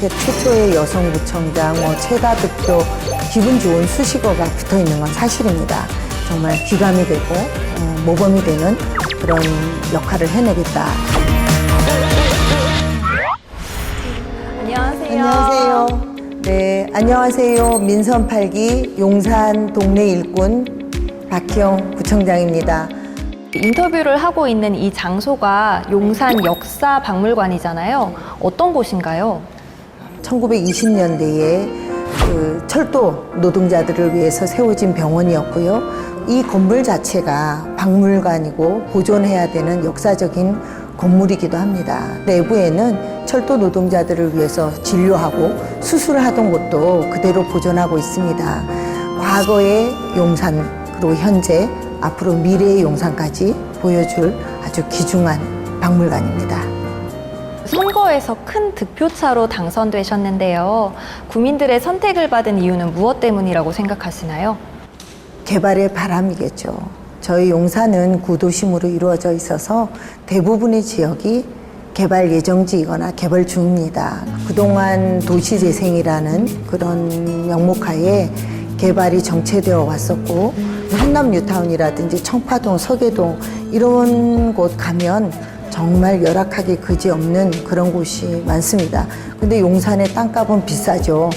이렇게 최초의 여성 구청장, 뭐 최다 득표, 기분 좋은 수식어가 붙어 있는 건 사실입니다. 정말 귀감이 되고 어, 모범이 되는 그런 역할을 해내겠다. 안녕하세요. 안녕하세요. 네, 안녕하세요. 민선 8기 용산 동네 일꾼 박희영 구청장입니다. 인터뷰를 하고 있는 이 장소가 용산 역사 박물관이잖아요. 어떤 곳인가요? 1920년대에 그 철도 노동자들을 위해서 세워진 병원이었고요. 이 건물 자체가 박물관이고 보존해야 되는 역사적인 건물이기도 합니다. 내부에는 철도 노동자들을 위해서 진료하고 수술을 하던 곳도 그대로 보존하고 있습니다. 과거의 용산, 그리고 현재, 앞으로 미래의 용산까지 보여줄 아주 귀중한 박물관입니다. 선거에서 큰 득표차로 당선되셨는데요. 국민들의 선택을 받은 이유는 무엇 때문이라고 생각하시나요? 개발의 바람이겠죠. 저희 용산은 구도심으로 이루어져 있어서 대부분의 지역이 개발 예정지이거나 개발 중입니다. 그동안 도시재생이라는 그런 명목하에 개발이 정체되어 왔었고 한남 뉴타운이라든지 청파동, 서계동 이런 곳 가면 정말 열악하기 그지없는 그런 곳이 많습니다. 근데 용산의 땅값은 비싸죠.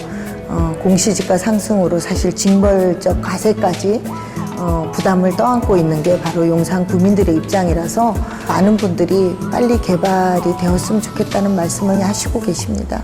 어, 공시지가 상승으로 사실 징벌적 과세까지 어, 부담을 떠안고 있는 게 바로 용산 구민들의 입장이라서 많은 분들이 빨리 개발이 되었으면 좋겠다는 말씀을 하시고 계십니다.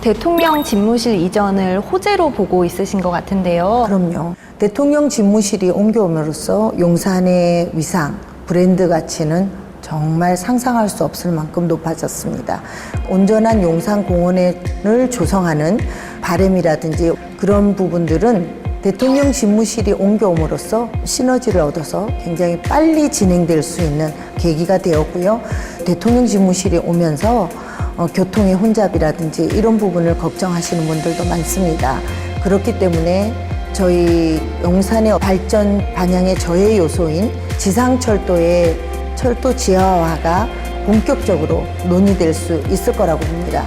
대통령 집무실 이전을 호재로 보고 있으신 것 같은데요. 그럼요. 대통령 집무실이 옮겨옴으로써 용산의 위상, 브랜드 가치는 정말 상상할 수 없을 만큼 높아졌습니다. 온전한 용산 공원을 조성하는 바램이라든지 그런 부분들은 대통령 집무실이 옮겨옴으로써 시너지를 얻어서 굉장히 빨리 진행될 수 있는 계기가 되었고요. 대통령 집무실이 오면서 어, 교통의 혼잡이라든지 이런 부분을 걱정하시는 분들도 많습니다. 그렇기 때문에 저희 용산의 발전 방향의 저해 요소인 지상철도의 철도 지하화가 본격적으로 논의될 수 있을 거라고 봅니다.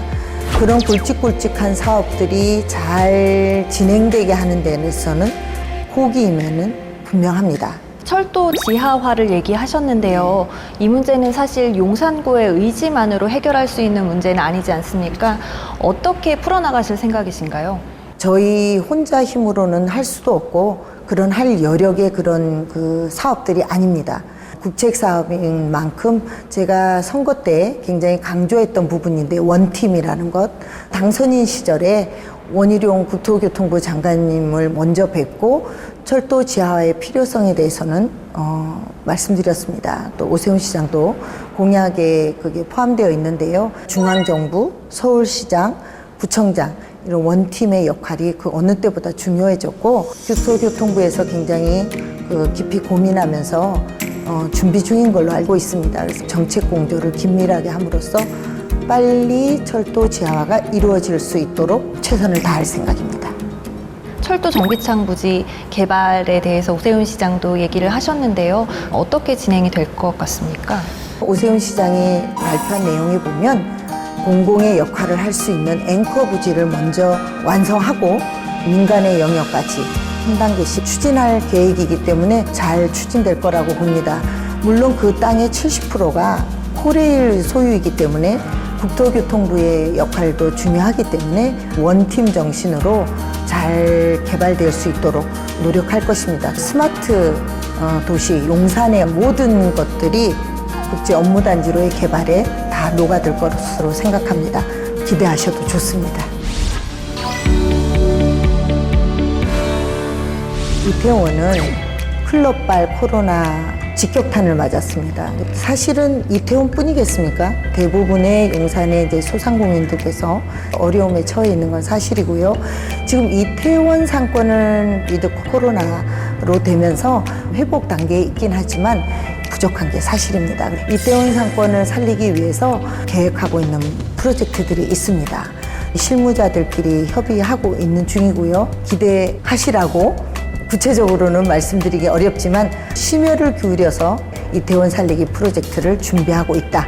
그런 굵직굵직한 사업들이 잘 진행되게 하는 데에서는 호기임에는 분명합니다. 철도 지하화를 얘기하셨는데요. 이 문제는 사실 용산구의 의지만으로 해결할 수 있는 문제는 아니지 않습니까? 어떻게 풀어나가실 생각이신가요? 저희 혼자 힘으로는 할 수도 없고 그런 할 여력의 그런 그 사업들이 아닙니다. 국책 사업인 만큼 제가 선거 때 굉장히 강조했던 부분인데 원팀이라는 것 당선인 시절에 원희룡 국토교통부 장관님을 먼저 뵙고 철도 지하화의 필요성에 대해서는 어, 말씀드렸습니다. 또 오세훈 시장도 공약에 그게 포함되어 있는데요. 중앙정부, 서울시장, 구청장 이런 원팀의 역할이 그 어느 때보다 중요해졌고 교토교통부에서 굉장히 그 깊이 고민하면서 어, 준비 중인 걸로 알고 있습니다. 그래서 정책 공조를 긴밀하게 함으로써 빨리 철도 지하화가 이루어질 수 있도록 최선을 다할 생각입니다. 철도 정비창 부지 개발에 대해서 오세훈 시장도 얘기를 하셨는데요. 어떻게 진행이 될 것 같습니까? 오세훈 시장이 발표한 내용에 보면 공공의 역할을 할 수 있는 앵커 부지를 먼저 완성하고 민간의 영역까지 한 단계씩 추진할 계획이기 때문에 잘 추진될 거라고 봅니다. 물론 그 땅의 70%가 코레일 소유이기 때문에 국토교통부의 역할도 중요하기 때문에 원팀 정신으로 잘 개발될 수 있도록 노력할 것입니다. 스마트 어, 도시 용산의 모든 것들이 국제 업무단지로의 개발에 다 녹아들 것으로 생각합니다. 기대하셔도 좋습니다. 이태원은 클럽발 코로나 직격탄을 맞았습니다. 사실은 이태원 뿐이겠습니까? 대부분의 용산의 이제 소상공인들께서 어려움에 처해 있는 건 사실이고요. 지금 이태원 상권은 위드 코로나로 되면서 회복 단계에 있긴 하지만 부족한 게 사실입니다. 이태원 상권을 살리기 위해서 계획하고 있는 프로젝트들이 있습니다. 실무자들끼리 협의하고 있는 중이고요. 기대하시라고 구체적으로는 말씀드리기 어렵지만 심혈을 기울여서 이태원 살리기 프로젝트를 준비하고 있다.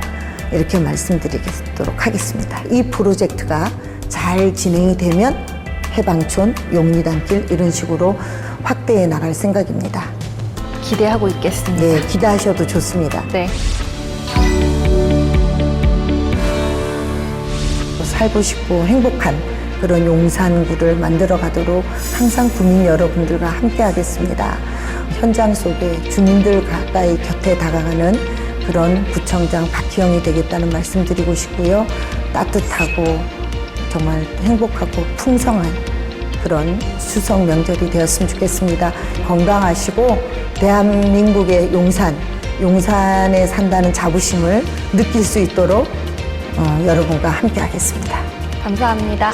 이렇게 말씀드리도록 하겠습니다. 이 프로젝트가 잘 진행이 되면 해방촌, 용리단길 이런 식으로 확대해 나갈 생각입니다. 기대하고 있겠습니다. 네, 기대하셔도 좋습니다. 네. 살고 싶고 행복한 그런 용산구를 만들어 가도록 항상 구민 여러분들과 함께 하겠습니다. 현장 속에 주민들 가까이 곁에 다가가는 그런 구청장 박희영이 되겠다는 말씀 드리고 싶고요. 따뜻하고 정말 행복하고 풍성한 그런 추석 명절이 되었으면 좋겠습니다. 건강하시고 대한민국의 용산, 용산에 산다는 자부심을 느낄 수 있도록 어, 여러분과 함께 하겠습니다. 감사합니다.